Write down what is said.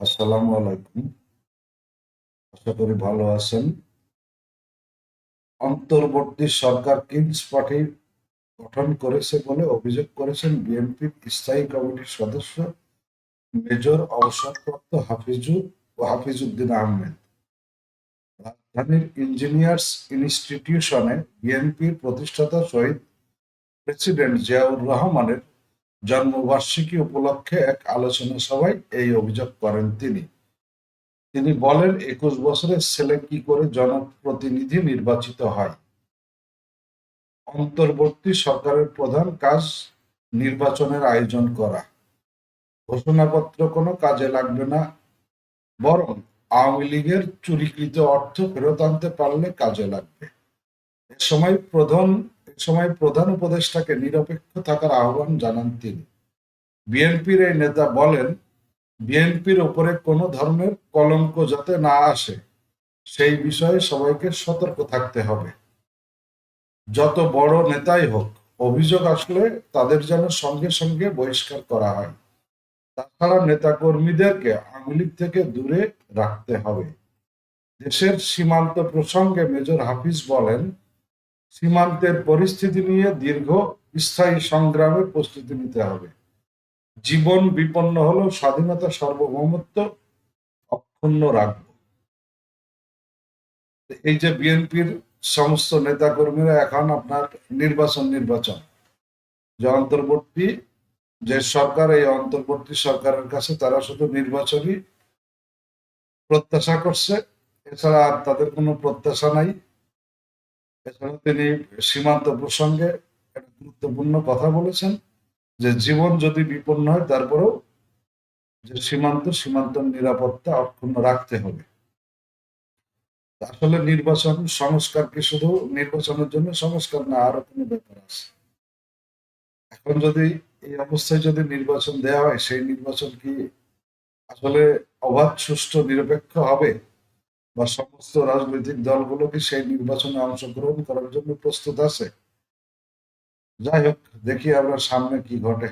আসসালামু আলাইকুম। আশা করি ভালো আছেন। অন্তর্বর্তী সরকার কিংস পার্টি গঠন করেছে বলে অভিযোগ করেছেন বিএনপির স্থায়ী কমিটির সদস্য মেজর অবসরপ্রাপ্ত হাফিজুর ও হাফিজউদ্দিন আহমেদ। রাজধানীর ইঞ্জিনিয়ার্স ইনস্টিটিউশনে বিএনপির প্রতিষ্ঠাতা শহীদ প্রেসিডেন্ট জিয়াউর রহমানের জন্মবার্ষিকী উপলক্ষে এক আলোচনা সভায় এই অভিযোগ করেন তিনি। তিনি বলেন, একুশ বছরের ছেলে কি করে জনপ্রতিনিধি নির্বাচিত হয়? অন্তর্বর্তী সরকারের প্রধান কাজ নির্বাচনের আয়োজন করা। ঘোষণাপত্র কোনো কাজে লাগবে না, বরং আওয়ামী লীগের চুরিকৃত অর্থ ফেরত আনতে পারলে কাজে লাগবে। এ সময় প্রধান সময় প্রধান উপদেষ্টাকে নিরপেক্ষ থাকার আহ্বান জানান তিনি। বিএনপির এই নেতা বলেন, বিএনপির উপরে কোনো ধরনের কলঙ্ক যাতে না আসে, সেই বিষয়ে সবাইকে সতর্ক থাকতে হবে। যত বড় নেতাই হোক, অভিযোগ আসলে তাদের যেন সঙ্গে সঙ্গে বহিষ্কার করা হয়। তাছাড়া নেতাকর্মীদেরকে আওয়ামী লীগ থেকে দূরে রাখতে হবে। দেশের সীমান্ত প্রসঙ্গে মেজর হাফিজ বলেন সীমান্তের পরিস্থিতি নিয়ে দীর্ঘ স্থায়ী সংগ্রামের প্রস্তুতি নিতে হবে। জীবন বিপন্ন হলেও স্বাধীনতা সার্বভৌমত্ব অক্ষুণ্ণ রাখব। এই যে বিএনপির সমস্ত নেতাকর্মীরা এখন আপনার নির্বাচন নির্বাচন, যে অন্তর্বর্তী, যে সরকার, এই অন্তর্বর্তী সরকারের কাছে তারা শুধু নির্বাচনই প্রত্যাশা করছে, এছাড়া আর তাদের কোনো প্রত্যাশা নাই। এছাড়া তিনি সীমান্ত প্রসঙ্গে একটা গুরুত্বপূর্ণ কথা বলেছেন যে জীবন যদি বিপন্ন হয়, তারপরেও যে সীমান্ত সীমান্ত নিরাপত্তা অক্ষুণ্ণ রাখতে হবে। আসলে নির্বাচন সংস্কার কি শুধু নির্বাচনের জন্য সংস্কার না আরও কোনো ব্যাপার আছে। এখন যদি এই অবস্থায় যদি নির্বাচন দেওয়া হয়, সেই নির্বাচন কি আসলে অবাধ, সুষ্ঠু, নিরপেক্ষ হবে? বা সমস্ত রাজনৈতিক দলগুলো কি সেই নির্বাচনে অংশগ্রহণ করার জন্য প্রস্তুত আছে। যাই হোক, দেখি আমরা সামনে কি ঘটে।